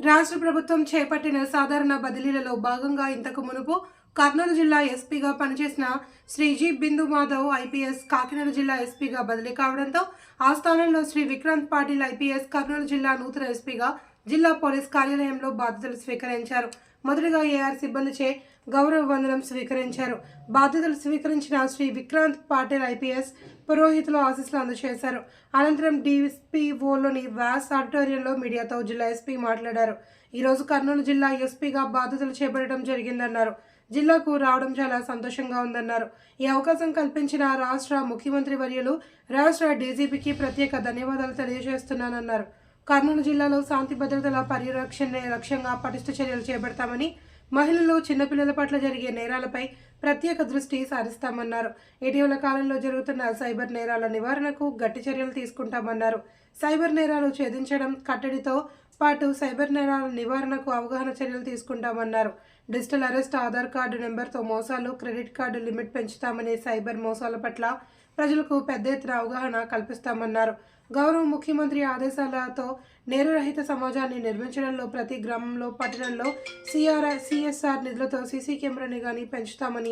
రాష్ట్ర ప్రభుత్వం చేపట్టిన సాధారణ బదిలీలలో భాగంగా ఇంతకు మునుపు కర్నూలు జిల్లా ఎస్పీగా పనిచేసిన శ్రీజీ బిందు మాధవ్ ఐపీఎస్ కాకినాడ జిల్లా ఎస్పీగా బదిలీ కావడంతో ఆ స్థానంలో శ్రీ విక్రాంత్ పాటిల్ ఐపీఎస్ కర్నూలు జిల్లా నూతన ఎస్పీగా జిల్లా పోలీస్ కార్యాలయంలో బాధ్యతలు స్వీకరించారు. మొదటిగా ఏఆర్ సిబ్బందిచే గౌరవ వందనం స్వీకరించారు. బాధ్యతలు స్వీకరించిన శ్రీ విక్రాంత్ పాటిల్ ఐపీఎస్ పురోహితులు ఆశీస్సులు అందజేశారు. అనంతరం డిఎస్పీఓలోని వ్యాస్ ఆడిటోరియంలో మీడియాతో జిల్లా ఎస్పీ మాట్లాడారు. ఈరోజు కర్నూలు జిల్లా ఎస్పీగా బాధ్యతలు చేపట్టడం జరిగిందన్నారు. జిల్లాకు రావడం చాలా సంతోషంగా ఉందన్నారు. ఈ అవకాశం కల్పించిన రాష్ట్ర ముఖ్యమంత్రి వర్యులు రాష్ట్ర డీజీపీకి ప్రత్యేక ధన్యవాదాలు తెలియజేస్తున్నానన్నారు. కర్నూలు జిల్లాలో శాంతి భద్రతల పరిరక్షణ లక్ష్యంగా పటిష్ట చర్యలు చేపడతామని మహిళలు చిన్నపిల్లల పట్ల జరిగే నేరాలపై ప్రత్యేక దృష్టి సారిస్తామన్నారు. ఇటీవల కాలంలో జరుగుతున్న సైబర్ నేరాల నివారణకు గట్టి చర్యలు తీసుకుంటామన్నారు. సైబర్ నేరాలు ఛేదించడం కట్టడితో పాటు సైబర్ నేరాల నివారణకు అవగాహన చర్యలు తీసుకుంటామన్నారు. డిజిటల్ అరెస్ట్ ఆధార్ కార్డు నెంబర్తో మోసాలు క్రెడిట్ కార్డు లిమిట్ పెంచుతామనే సైబర్ మోసాల పట్ల ప్రజలకు పెద్ద ఎత్తున అవగాహన కల్పిస్తామన్నారు. గౌరవ ముఖ్యమంత్రి ఆదేశాలతో నేరరహిత సమాజాన్ని నిర్మించడంలో ప్రతి గ్రామంలో పట్టణంలో సిఆర్ సిఎస్ఆర్ నిధులతో సీసీ కెమెరా నిఘాని పెంచుతామని